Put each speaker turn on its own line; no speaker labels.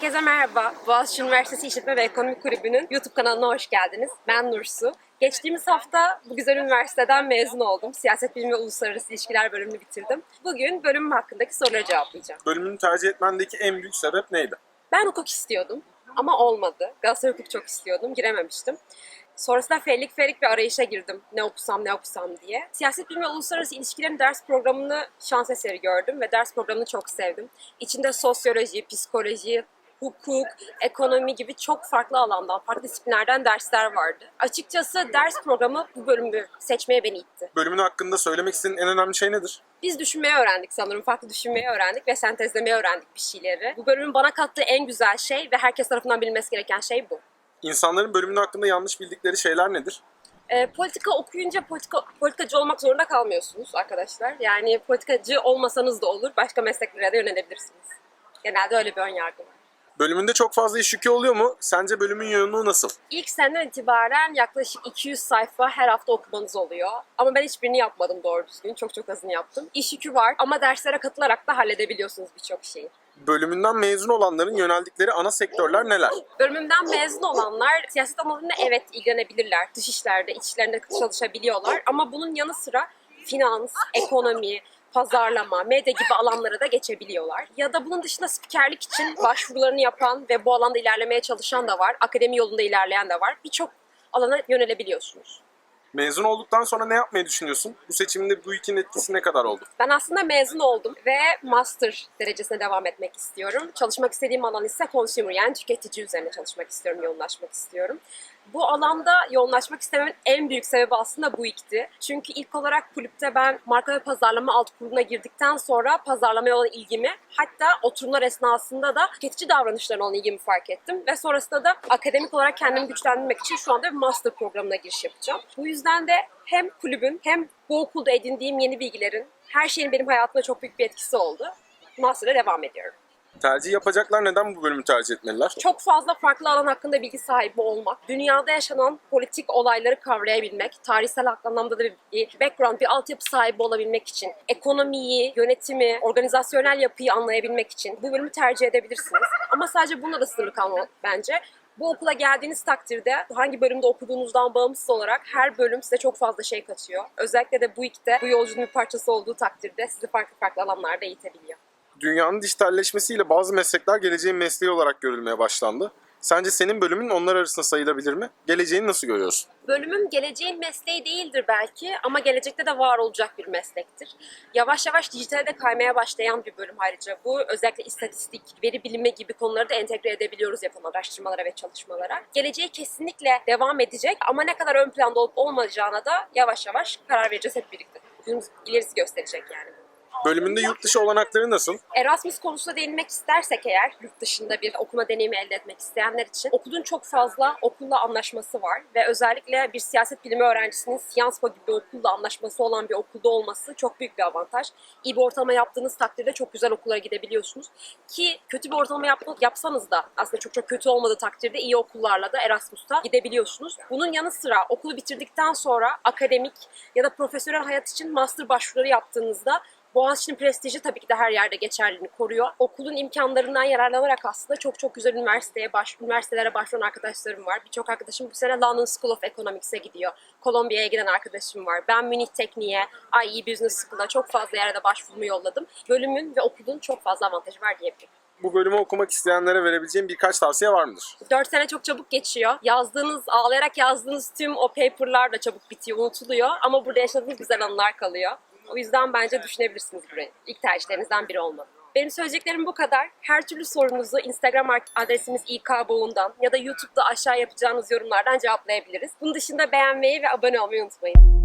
Herkese merhaba. Boğaziçi Üniversitesi İşletme ve Ekonomi Kulübü'nün YouTube kanalına hoş geldiniz. Ben Nursu. Geçtiğimiz hafta bu güzel üniversiteden mezun oldum. Siyaset Bilimi ve Uluslararası İlişkiler bölümünü bitirdim. Bugün bölümüm hakkındaki soruları cevaplayacağım.
Bölümünü tercih etmendeki en büyük sebep neydi?
Ben hukuk istiyordum ama olmadı. Galatasaray hukuk çok istiyordum, girememiştim. Sonrasında fellik fellik bir arayışa girdim. Ne okusam ne okusam diye. Siyaset bilimi ve uluslararası ilişkilerin ders programını şans eseri gördüm ve ders programını çok sevdim. İçinde sosyoloji, psikoloji, hukuk, ekonomi gibi çok farklı alandan, farklı disiplinlerden dersler vardı. Açıkçası ders programı bu bölümü seçmeye beni itti.
Bölümün hakkında söylemek istediğin en önemli şey nedir?
Biz düşünmeyi öğrendik sanırım. Farklı düşünmeyi öğrendik ve sentezlemeyi öğrendik bir şeyleri. Bu bölümün bana kattığı en güzel şey ve herkes tarafından bilinmesi gereken şey bu.
İnsanların bölümün hakkında yanlış bildikleri şeyler nedir?
Ee, politika okuyunca politika, politikacı olmak zorunda kalmıyorsunuz arkadaşlar. Yani politikacı olmasanız da olur. Başka mesleklere de yönelebilirsiniz. Genelde öyle bir ön yargı var.
Bölümünde çok fazla iş yükü oluyor mu? Sence bölümün yoğunluğu nasıl?
İlk seneden itibaren yaklaşık 200 sayfa her hafta okumanız oluyor. Ama ben hiçbirini yapmadım doğru düzgün. Çok çok azını yaptım. İş yükü var ama derslere katılarak da halledebiliyorsunuz birçok şeyi.
Bölümünden mezun olanların yöneldikleri ana sektörler neler?
Bölümümden mezun olanlar siyaset alanında evet ilgilenebilirler. Dış işlerde, iç işlerinde çalışabiliyorlar. Ama bunun yanı sıra finans, ekonomi, pazarlama, medya gibi alanlara da geçebiliyorlar. Ya da bunun dışında spikerlik için başvurularını yapan ve bu alanda ilerlemeye çalışan da var. Akademi yolunda ilerleyen de var. Birçok alana yönelebiliyorsunuz.
Mezun olduktan sonra ne yapmayı düşünüyorsun? Bu seçimde bu ikinin etkisi ne kadar oldu?
Ben aslında mezun oldum ve master derecesine devam etmek istiyorum. Çalışmak istediğim alan ise consumer yani tüketici üzerine çalışmak istiyorum, yoğunlaşmak istiyorum. Bu alanda yoğunlaşmak istememin en büyük sebebi aslında bu ikti. Çünkü ilk olarak kulüpte ben marka ve pazarlama alt kuruluna girdikten sonra pazarlamaya olan ilgimi hatta oturumlar esnasında da tüketici davranışlarına olan ilgimi fark ettim. Ve sonrasında da akademik olarak kendimi güçlendirmek için şu anda bir master programına giriş yapacağım. Bu yüzden de hem kulübün hem bu okulda edindiğim yeni bilgilerin her şeyin benim hayatıma çok büyük bir etkisi oldu. Master'a devam ediyorum.
Tercih yapacaklar neden bu bölümü tercih etmeliler?
Çok fazla farklı alan hakkında bilgi sahibi olmak, dünyada yaşanan politik olayları kavrayabilmek, tarihsel anlamda da bir background, bir altyapı sahibi olabilmek için, ekonomiyi, yönetimi, organizasyonel yapıyı anlayabilmek için bu bölümü tercih edebilirsiniz. Ama sadece bununla da sınırlı kalmamak bence. Bu okula geldiğiniz takdirde hangi bölümde okuduğunuzdan bağımsız olarak her bölüm size çok fazla şey katıyor. Özellikle de bu ikide bu yolculuğun bir parçası olduğu takdirde sizi farklı farklı alanlarda eğitebiliyor.
Dünyanın dijitalleşmesiyle bazı meslekler geleceğin mesleği olarak görülmeye başlandı. Sence senin bölümün onlar arasında sayılabilir mi? Geleceğini nasıl görüyorsun?
Bölümüm geleceğin mesleği değildir belki ama gelecekte de var olacak bir meslektir. Yavaş yavaş dijitale de kaymaya başlayan bir bölüm ayrıca. Bu özellikle istatistik, veri bilimi gibi konuları da entegre edebiliyoruz yapılan araştırmalara ve çalışmalara. Geleceği kesinlikle devam edecek ama ne kadar ön planda olup olmayacağına da yavaş yavaş karar vereceğiz hep birlikte. Günümüz ilerisi gösterecek yani.
Bölümünde yurt dışı olanakları nasıl?
Erasmus konusuna değinmek istersek eğer yurt dışında bir okuma deneyimi elde etmek isteyenler için okulun çok fazla okulla anlaşması var ve özellikle bir siyaset bilimi öğrencisinin Sciences Po gibi okulla anlaşması olan bir okulda olması çok büyük bir avantaj. İyi bir ortalama yaptığınız takdirde çok güzel okullara gidebiliyorsunuz. Ki kötü bir ortalama yap yapsanız da aslında çok çok kötü olmadığı takdirde iyi okullarla da Erasmus'ta gidebiliyorsunuz. Bunun yanı sıra okulu bitirdikten sonra akademik ya da profesyonel hayat için master başvuruları yaptığınızda Boğaziçi'nin prestiji tabii ki de her yerde geçerliliğini koruyor. Okulun imkanlarından yararlanarak aslında çok çok güzel üniversiteye baş, üniversitelere başvuran arkadaşlarım var. Birçok arkadaşım bu sene London School of Economics'e gidiyor. Kolombiya'ya giden arkadaşım var. Ben Münih Tekniğe, IE Business School'a çok fazla yerde başvurumu yolladım. Bölümün ve okulun çok fazla avantajı var diyebilirim.
Bu bölümü okumak isteyenlere verebileceğim birkaç tavsiye var mıdır?
4 sene çok çabuk geçiyor. Yazdığınız, ağlayarak yazdığınız tüm o paperlar da çabuk bitiyor, unutuluyor. Ama burada yaşadığınız güzel anılar kalıyor. O yüzden bence düşünebilirsiniz burayı. İlk tercihlerinizden biri olmalı. Benim söyleyeceklerim bu kadar. Her türlü sorunuzu Instagram adresimiz ikboğundan ya da YouTube'da aşağı yapacağınız yorumlardan cevaplayabiliriz. Bunun dışında beğenmeyi ve abone olmayı unutmayın.